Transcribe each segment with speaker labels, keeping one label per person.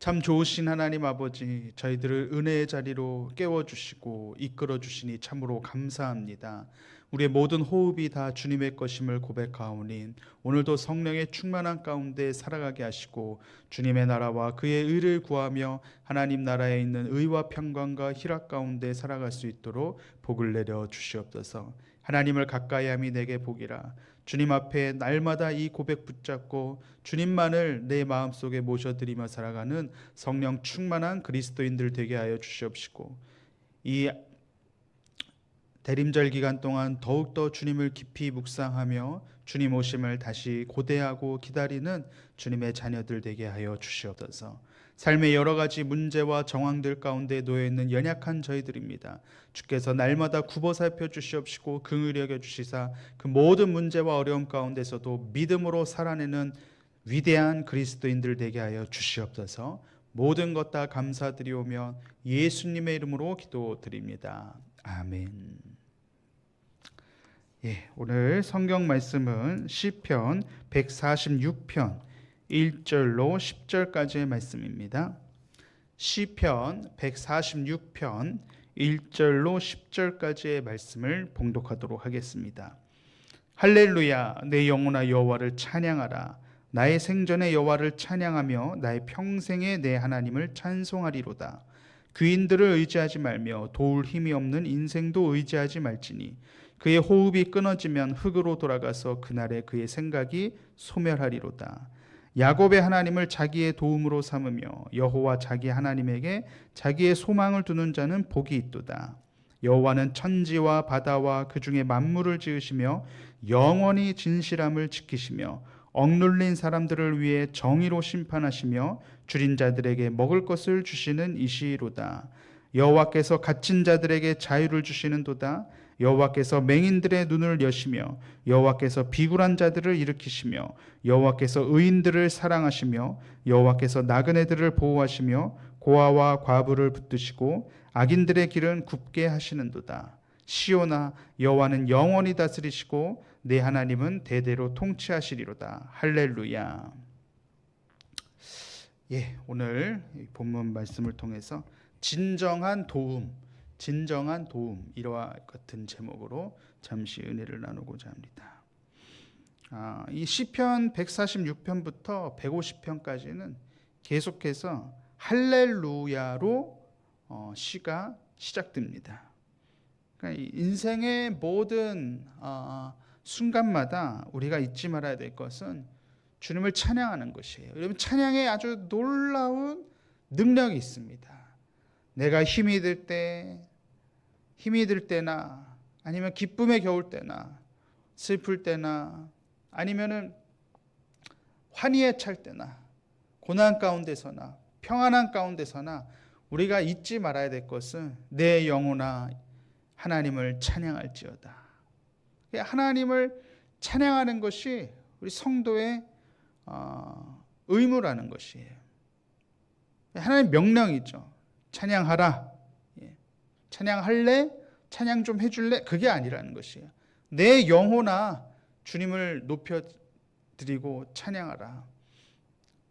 Speaker 1: 참 좋으신 하나님 아버지, 저희들을 은혜의 자리로 깨워주시고 이끌어주시니 참으로 감사합니다. 우리의 모든 호흡이 다 주님의 것임을 고백하오니 오늘도 성령의 충만한 가운데 살아가게 하시고 주님의 나라와 그의 의를 구하며 하나님 나라에 있는 의와 평강과 희락 가운데 살아갈 수 있도록 복을 내려 주시옵소서. 하나님을 가까이함이 내게 복이라. 주님 앞에 날마다 이 고백 붙잡고 주님만을 내 마음속에 모셔드리며 살아가는 성령 충만한 그리스도인들 되게 하여 주시옵시고 이 대림절 기간 동안 더욱더 주님을 깊이 묵상하며 주님 오심을 다시 고대하고 기다리는 주님의 자녀들 되게 하여 주시옵소서. 삶의 여러 가지 문제와 정황들 가운데 놓여 있는 연약한 저희들입니다. 주께서 날마다 굽어 살펴 주시옵시고 긍휼히 여겨 주시사 그 모든 문제와 어려움 가운데서도 믿음으로 살아내는 위대한 그리스도인들 되게 하여 주시옵소서. 모든 것 다 감사드리오며 예수님의 이름으로 기도드립니다. 아멘. 예, 오늘 성경 말씀은 시편 146편 1절로 10절까지의 말씀입니다. 시편 146편 1절로 10절까지의 말씀을 봉독하도록 하겠습니다. 할렐루야 내 영혼아 여호와를 찬양하라 나의 생전에 여호와를 찬양하며 나의 평생에 내 하나님을 찬송하리로다. 귀인들을 의지하지 말며 도울 힘이 없는 인생도 의지하지 말지니 그의 호흡이 끊어지면 흙으로 돌아가서 그날에 그의 생각이 소멸하리로다. 야곱의 하나님을 자기의 도움으로 삼으며 여호와 자기 하나님에게 자기의 소망을 두는 자는 복이 있도다. 여호와는 천지와 바다와 그 중에 만물을 지으시며 영원히 진실함을 지키시며 억눌린 사람들을 위해 정의로 심판하시며 줄인 자들에게 먹을 것을 주시는 이시로다. 여호와께서 갇힌 자들에게 자유를 주시는도다. 여호와께서 맹인들의 눈을 여시며 여호와께서 비굴한 자들을 일으키시며 여호와께서 의인들을 사랑하시며 여호와께서 나그네들을 보호하시며 고아와 과부를 붙드시고 악인들의 길은 굽게 하시는도다. 시오나 여호와는 영원히 다스리시고 내 하나님은 대대로 통치하시리로다. 할렐루야. 예, 오늘 본문 말씀을 통해서 진정한 도움, 진정한 도움 이와 같은 제목으로 잠시 은혜를 나누고자 합니다. 아, 이 시편 146편부터 150편까지는 계속해서 할렐루야로 어, 시가 시작됩니다. 그러니까 인생의 모든 어, 순간마다 우리가 잊지 말아야 될 것은 주님을 찬양하는 것이에요. 여러분 찬양에 아주 놀라운 능력이 있습니다. 내가 힘이 들 때, 힘이 들 때나 아니면 기쁨에 겨울 때나 슬플 때나 아니면은 환희에 찰 때나 고난 가운데서나 평안한 가운데서나 우리가 잊지 말아야 될 것은 내 영혼아 하나님을 찬양할지어다. 하나님을 찬양하는 것이 우리 성도의 어, 의무라는 것이에요. 하나님 명령이죠. 찬양하라. 예. 찬양할래? 찬양 좀 해줄래? 그게 아니라는 것이에요. 내 영혼아 주님을 높여 드리고 찬양하라.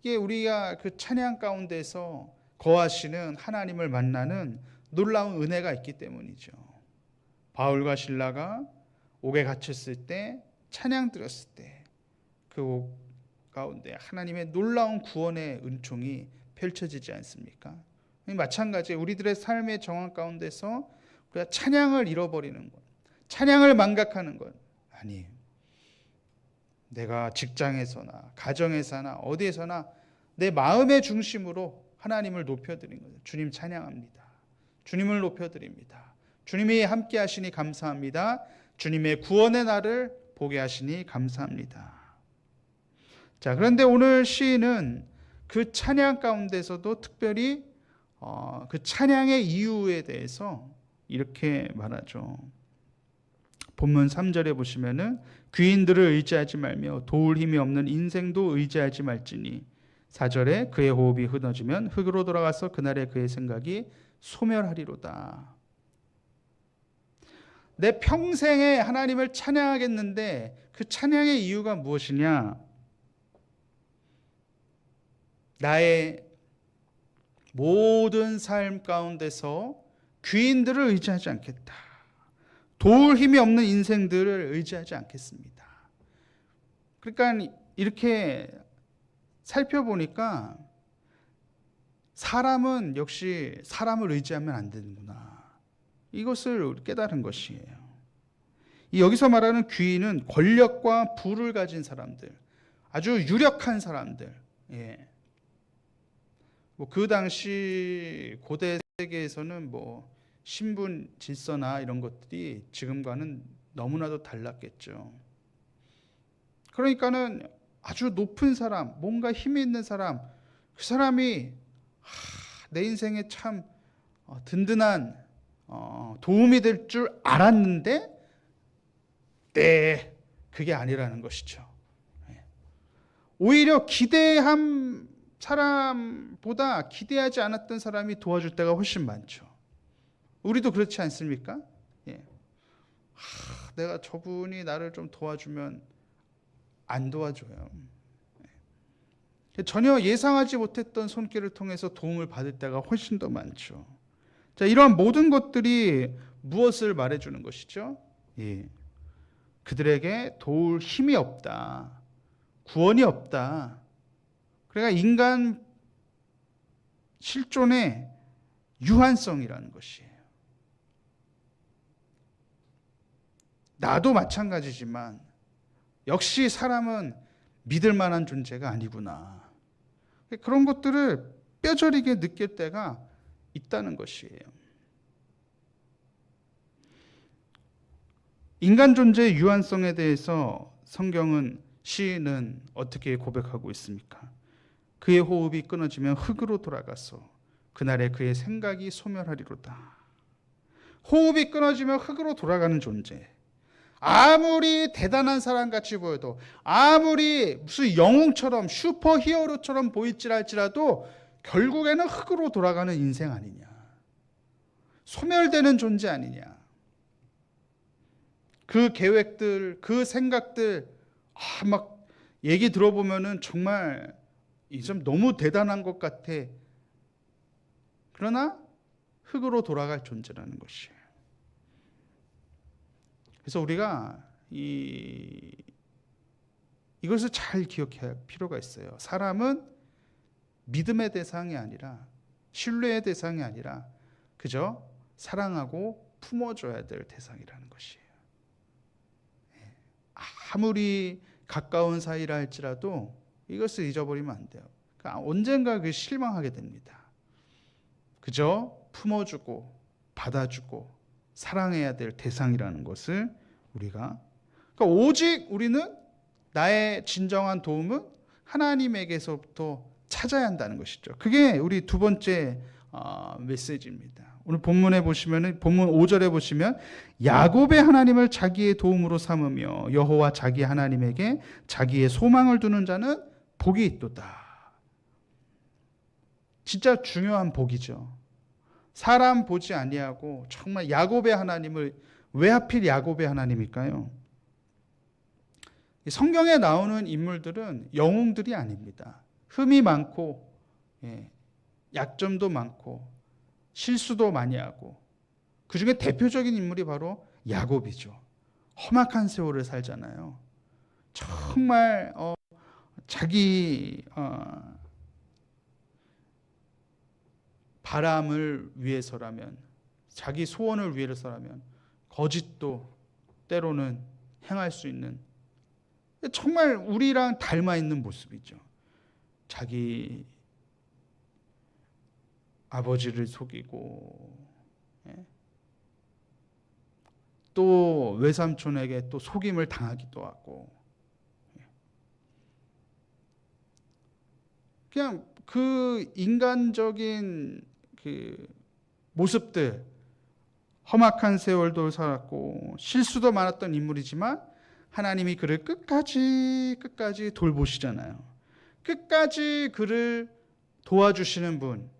Speaker 1: 이게 우리가 그 찬양 가운데서 거하시는 하나님을 만나는 놀라운 은혜가 있기 때문이죠. 바울과 신라가 옥에 갇혔을 때 찬양 드렸을 때그 가운데 하나님의 놀라운 구원의 은총이 펼쳐지지 않습니까? 마찬가지 우리들의 삶의 정황 가운데서 우리가 찬양을 잃어버리는 것, 찬양을 망각하는 것 아니에요. 내가 직장에서나 가정에서나 어디에서나 내 마음의 중심으로 하나님을 높여드린 거죠. 주님 찬양합니다. 주님을 높여드립니다. 주님이 함께 하시니 감사합니다. 주님의 구원의 날을 보게 하시니 감사합니다. 자, 그런데 오늘 시인은 그 찬양 가운데서도 특별히 어, 그 찬양의 이유에 대해서 이렇게 말하죠. 본문 3절에 보시면은 귀인들을 의지하지 말며 도울 힘이 없는 인생도 의지하지 말지니 4절에 그의 호흡이 흐어지면 흙으로 돌아가서 그날의 그의 생각이 소멸하리로다. 내 평생에 하나님을 찬양하겠는데 그 찬양의 이유가 무엇이냐? 나의 모든 삶 가운데서 귀인들을 의지하지 않겠다. 도울 힘이 없는 인생들을 의지하지 않겠습니다. 그러니까 이렇게 살펴보니까 사람은 역시 사람을 의지하면 안 되는구나. 이것을 깨달은 것이에요. 이 여기서 말하는 귀인은 권력과 부를 가진 사람들, 아주 유력한 사람들. 예. 뭐 그 당시 고대 세계에서는 뭐 신분 질서나 이런 것들이 지금과는 너무나도 달랐겠죠. 그러니까는 아주 높은 사람, 뭔가 힘이 있는 사람, 그 사람이 하, 내 인생에 참 어, 든든한 어, 도움이 될 줄 알았는데, 네, 그게 아니라는 것이죠. 예. 오히려 기대한 사람보다 기대하지 않았던 사람이 도와줄 때가 훨씬 많죠. 우리도 그렇지 않습니까? 예. 하, 내가 저분이 나를 좀 도와주면 안 도와줘요. 예. 전혀 예상하지 못했던 손길을 통해서 도움을 받을 때가 훨씬 더 많죠. 자, 이러한 모든 것들이 무엇을 말해주는 것이죠? 예. 그들에게 도울 힘이 없다. 구원이 없다. 그러니까 인간 실존의 유한성이라는 것이에요. 나도 마찬가지지만 역시 사람은 믿을 만한 존재가 아니구나. 그런 것들을 뼈저리게 느낄 때가 있다는 것이에요. 인간 존재의 유한성에 대해서 성경은 시인은 어떻게 고백하고 있습니까? 그의 호흡이 끊어지면 흙으로 돌아가서 그날에 그의 생각이 소멸하리로다. 호흡이 끊어지면 흙으로 돌아가는 존재. 아무리 대단한 사람 같이 보여도 아무리 무슨 영웅처럼 슈퍼 히어로처럼 보일지랄지라도 결국에는 흙으로 돌아가는 인생 아니냐. 소멸되는 존재 아니냐. 그 계획들, 그 생각들, 아, 막 얘기 들어보면은 정말 이 점 너무 대단한 것 같아. 그러나 흙으로 돌아갈 존재라는 것이에요. 그래서 우리가 이 이것을 잘 기억해야 할 필요가 있어요. 사람은 믿음의 대상이 아니라 신뢰의 대상이 아니라 그저 사랑하고 품어줘야 될 대상이라는 것이에요. 예. 아무리 가까운 사이라 할지라도 이것을 잊어버리면 안 돼요. 그러니까 언젠가 그 실망하게 됩니다. 그저 품어주고 받아주고 사랑해야 될 대상이라는 것을 우리가 그러니까 오직 우리는 나의 진정한 도움은 하나님에게서부터 찾아야 한다는 것이죠. 그게 우리 두 번째 어, 메시지입니다. 오늘 본문에 보시면은 본문 5절에 보시면 야곱의 하나님을 자기의 도움으로 삼으며 여호와 자기 하나님에게 자기의 소망을 두는 자는 복이 있도다. 진짜 중요한 복이죠. 사람 보지 아니하고 정말 야곱의 하나님을 왜 하필 야곱의 하나님일까요? 성경에 나오는 인물들은 영웅들이 아닙니다. 흠이 많고 예, 약점도 많고 실수도 많이 하고 그 중에 대표적인 인물이 바로 야곱이죠. 험악한 세월을 살잖아요. 정말 어, 자기 어, 바람을 위해서라면 자기 소원을 위해서라면 거짓도 때로는 행할 수 있는 정말 우리랑 닮아 있는 모습이죠. 자기 아버지를 속이고 예? 또 외삼촌에게 또 속임을 당하기도 하고 그냥 그 인간적인 그 모습들 험악한 세월도 살았고 실수도 많았던 인물이지만 하나님이 그를 끝까지 끝까지 돌보시잖아요. 끝까지 그를 도와주시는 분.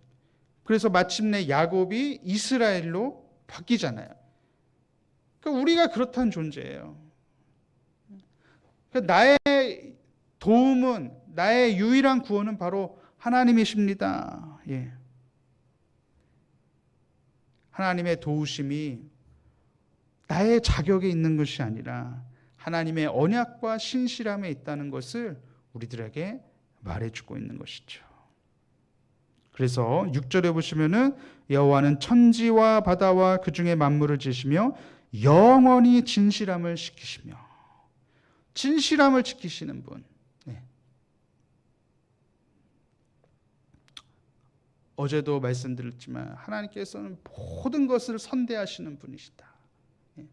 Speaker 1: 그래서 마침내 야곱이 이스라엘로 바뀌잖아요. 그러니까 우리가 그렇다는 존재예요. 그러니까 나의 도움은 나의 유일한 구원은 바로 하나님이십니다. 예. 하나님의 도우심이 나의 자격에 있는 것이 아니라 하나님의 언약과 신실함에 있다는 것을 우리들에게 말해주고 있는 것이죠. 그래서 6절에 보시면은 여호와는 천지와 바다와 그 중에 만물을 지시며 영원히 진실함을 지키시며 진실함을 지키시는 분. 네. 어제도 말씀드렸지만 하나님께서는 모든 것을 선대하시는 분이시다. 네.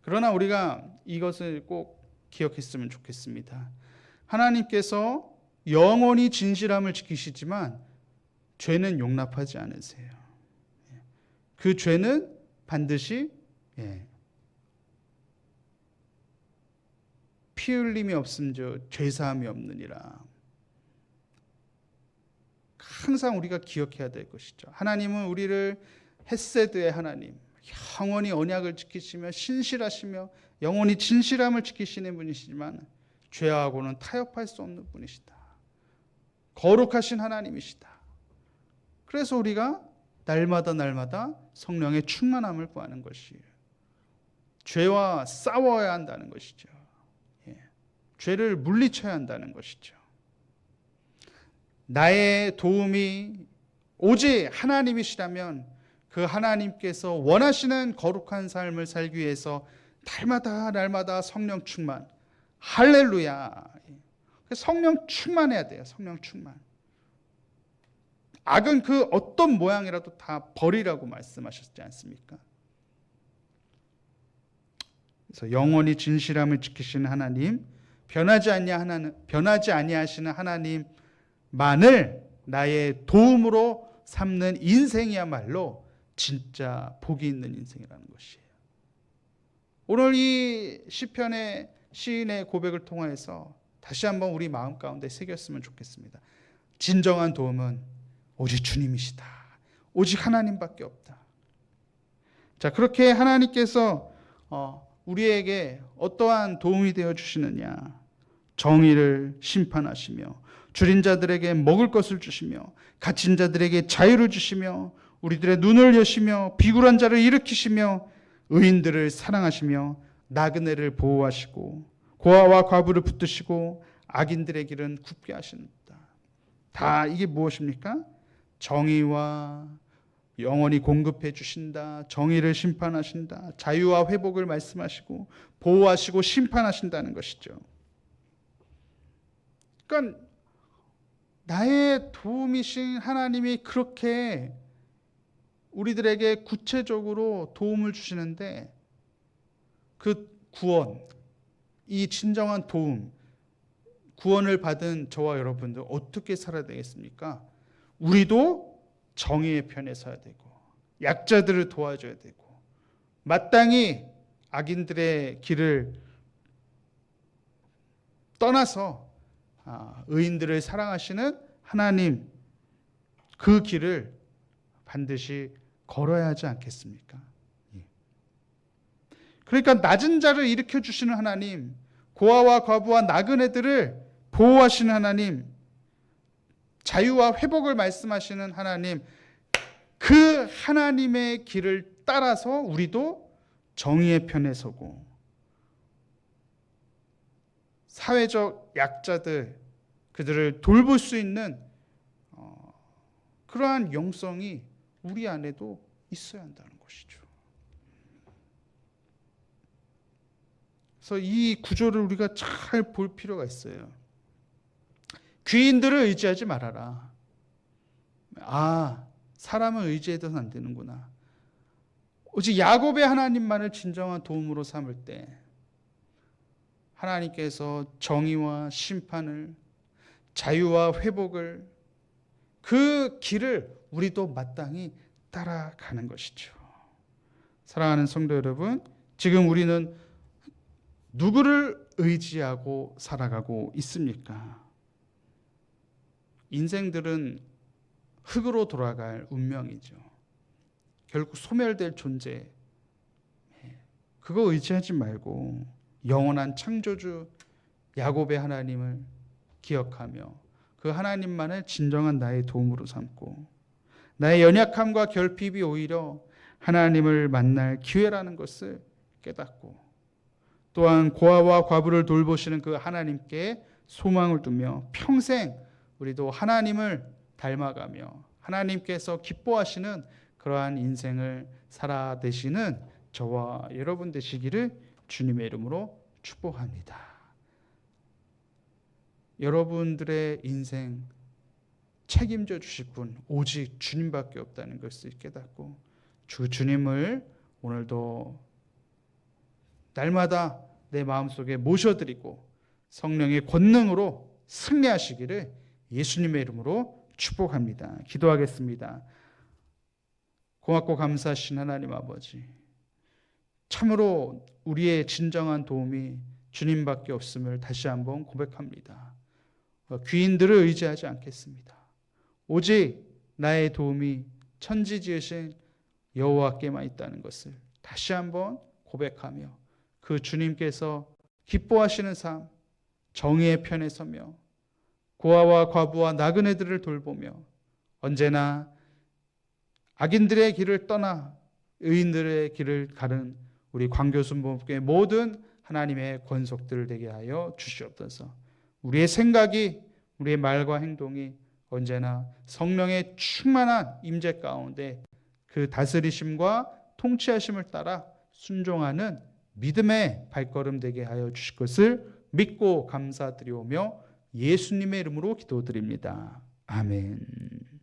Speaker 1: 그러나 우리가 이것을 꼭 기억했으면 좋겠습니다. 하나님께서 영원히 진실함을 지키시지만 죄는 용납하지 않으세요. 그 죄는 반드시 예, 피 흘림이 없음즉 죄사함이 없느니라. 항상 우리가 기억해야 될 것이죠. 하나님은 우리를 햇세드의 하나님, 영원히 언약을 지키시며 신실하시며 영원히 진실함을 지키시는 분이시지만 죄하고는 타협할 수 없는 분이시다. 거룩하신 하나님이시다. 그래서 우리가 날마다 날마다 성령의 충만함을 구하는 것이에요. 죄와 싸워야 한다는 것이죠. 예. 죄를 물리쳐야 한다는 것이죠. 나의 도움이 오직 하나님이시라면 그 하나님께서 원하시는 거룩한 삶을 살기 위해서 날마다 날마다 성령 충만. 할렐루야. 성령 충만해야 돼요. 성령 충만. 악은 그 어떤 모양이라도 다 버리라고 말씀하셨지 않습니까? 그래서 영원히 진실함을 지키시는 하나님, 변하지 아니하 변하지 아니하시는 하나님 만을 나의 도움으로 삼는 인생이야말로 진짜 복이 있는 인생이라는 것이에요. 오늘 이 시편의 시인의 고백을 통해서 다시 한번 우리 마음 가운데 새겼으면 좋겠습니다. 진정한 도움은 오직 주님이시다. 오직 하나님밖에 없다. 자, 그렇게 하나님께서 어, 우리에게 어떠한 도움이 되어 주시느냐? 정의를 심판하시며 줄인 자들에게 먹을 것을 주시며 갇힌 자들에게 자유를 주시며 우리들의 눈을 여시며 비굴한 자를 일으키시며 의인들을 사랑하시며 나그네를 보호하시고 고아와 과부를 붙드시고 악인들의 길은 굽게 하신다. 다 이게 무엇입니까? 정의와 영원히 공급해 주신다. 정의를 심판하신다. 자유와 회복을 말씀하시고 보호하시고 심판하신다는 것이죠. 그러니까 나의 도움이신 하나님이 그렇게 우리들에게 구체적으로 도움을 주시는데 그 구원, 이 진정한 도움, 구원을 받은 저와 여러분들 어떻게 살아야 되겠습니까? 우리도 정의의 편에 서야 되고 약자들을 도와줘야 되고 마땅히 악인들의 길을 떠나서 아, 의인들을 사랑하시는 하나님 그 길을 반드시 걸어야 하지 않겠습니까? 예. 그러니까 낮은 자를 일으켜 주시는 하나님, 고아와 과부와 나그네들을 보호하시는 하나님, 자유와 회복을 말씀하시는 하나님, 그 하나님의 길을 따라서 우리도 정의의 편에 서고 사회적 약자들 그들을 돌볼 수 있는 어, 그러한 영성이 우리 안에도 있어야 한다는 것이죠. 그래서 이 구조를 우리가 잘 볼 필요가 있어요. 귀인들을 의지하지 말아라. 아, 사람을 의지해서는 안 되는구나. 오직 야곱의 하나님만을 진정한 도움으로 삼을 때 하나님께서 정의와 심판을 자유와 회복을 그 길을 우리도 마땅히 따라가는 것이죠. 사랑하는 성도 여러분, 지금 우리는 누구를 의지하고 살아가고 있습니까? 인생들은 흙으로 돌아갈 운명이죠. 결국 소멸될 존재. 그거 의지하지 말고 영원한 창조주 야곱의 하나님을 기억하며 그 하나님만을 진정한 나의 도움으로 삼고 나의 연약함과 결핍이 오히려 하나님을 만날 기회라는 것을 깨닫고 또한 고아와 과부를 돌보시는 그 하나님께 소망을 두며 평생 우리도 하나님을 닮아가며 하나님께서 기뻐하시는 그러한 인생을 살아내시는 저와 여러분 되시기를 주님의 이름으로 축복합니다. 여러분들의 인생 책임져 주실 분 오직 주님밖에 없다는 것을 깨닫고 주 주님을 오늘도 날마다 내 마음속에 모셔드리고 성령의 권능으로 승리하시기를 예수님의 이름으로 축복합니다. 기도하겠습니다. 고맙고 감사하신 하나님 아버지. 참으로 우리의 진정한 도움이 주님밖에 없음을 다시 한번 고백합니다. 귀인들을 의지하지 않겠습니다. 오직 나의 도움이 천지 지으신 여호와께만 있다는 것을 다시 한번 고백하며 그 주님께서 기뻐하시는 삶, 정의의 편에 서며 고아와 과부와 나그네들을 돌보며 언제나 악인들의 길을 떠나 의인들의 길을 가른 우리 광교순복의 모든 하나님의 권속들 되게 하여 주시옵소서. 우리의 생각이 우리의 말과 행동이 언제나 성령의 충만한 임재 가운데 그 다스리심과 통치하심을 따라 순종하는 믿음의 발걸음 되게 하여 주실 것을 믿고 감사드리오며 예수님의 이름으로 기도드립니다. 아멘.